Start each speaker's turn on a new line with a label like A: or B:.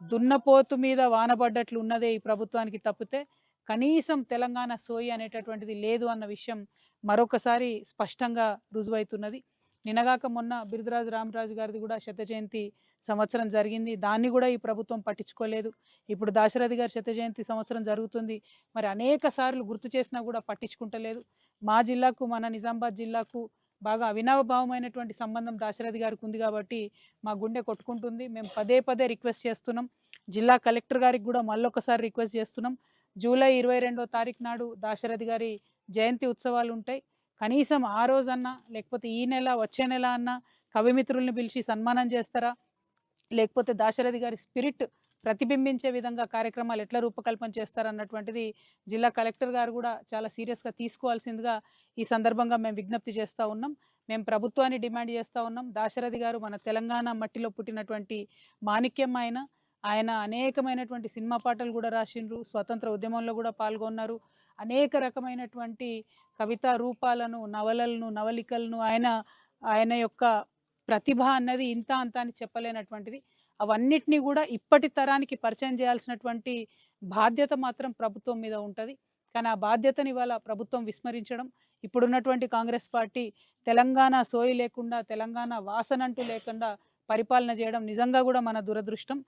A: దున్నపోతు మీద వానబడ్డట్లు ఉన్నదే ఈ ప్రభుత్వానికి తప్పితే కనీసం తెలంగాణ సోయి అనేటటువంటిది లేదు అన్న విషయం మరొకసారి స్పష్టంగా రుజువైతున్నది. నినగాక మొన్న బిరుదరాజు రామరాజు గారిది కూడా శత జయంతి సంవత్సరం జరిగింది. దాన్ని కూడా ఈ ప్రభుత్వం పట్టించుకోలేదు. ఇప్పుడు దాశరథి గారి శత జయంతి సంవత్సరం జరుగుతుంది. మరి అనేక సార్లు గుర్తు చేసినా కూడా పట్టించుకుంటలేదు. మా జిల్లాకు మన నిజామాబాద్ జిల్లాకు బాగా అవినావభావమైనటువంటి సంబంధం దాశరథి గారికి ఉంది కాబట్టి మా గుండె కొట్టుకుంటుంది. మేము పదే పదే రిక్వెస్ట్ చేస్తున్నాం. జిల్లా కలెక్టర్ గారికి కూడా మళ్ళొకసారి రిక్వెస్ట్ చేస్తున్నాం. జూలై ఇరవై రెండో తారీఖు నాడు దాశరథి గారి జయంతి ఉత్సవాలు ఉంటాయి. కనీసం ఆ రోజన్నా లేకపోతే ఈ నెల వచ్చే నెల అన్నా కవిమిత్రుల్ని పిలిచి సన్మానం చేస్తారా? లేకపోతే దాశరథి గారి స్పిరిట్ ప్రతిబింబించే విధంగా కార్యక్రమాలు ఎట్లా రూపకల్పన చేస్తారన్నటువంటిది జిల్లా కలెక్టర్ గారు కూడా చాలా సీరియస్గా తీసుకోవాల్సిందిగా ఈ సందర్భంగా మేము విజ్ఞప్తి చేస్తూ ఉన్నాం. మేము ప్రభుత్వాన్ని డిమాండ్ చేస్తూ ఉన్నాం. దాశరథి గారు మన తెలంగాణ మట్టిలో పుట్టినటువంటి మాణిక్యం ఆయన ఆయన అనేకమైనటువంటి సినిమా పాటలు కూడా రాసిండ్రు స్వతంత్ర ఉద్యమంలో కూడా పాల్గొన్నారు. అనేక రకమైనటువంటి కవితా రూపాలను నవలలను నవలికలను ఆయన ఆయన యొక్క ప్రతిభ అన్నది ఇంత అంత అని చెప్పలేనటువంటిది. అవన్నిటినీ కూడా ఇప్పటి తరానికి పరిచయం చేయాల్సినటువంటి బాధ్యత మాత్రం ప్రభుత్వం మీద ఉంటుంది. కానీ ఆ బాధ్యతని ఇవాళ ప్రభుత్వం విస్మరించడం ఇప్పుడున్నటువంటి కాంగ్రెస్ పార్టీ తెలంగాణ సోయి లేకుండా తెలంగాణ వాసనంటూ లేకుండా పరిపాలన చేయడం నిజంగా కూడా మన దురదృష్టం.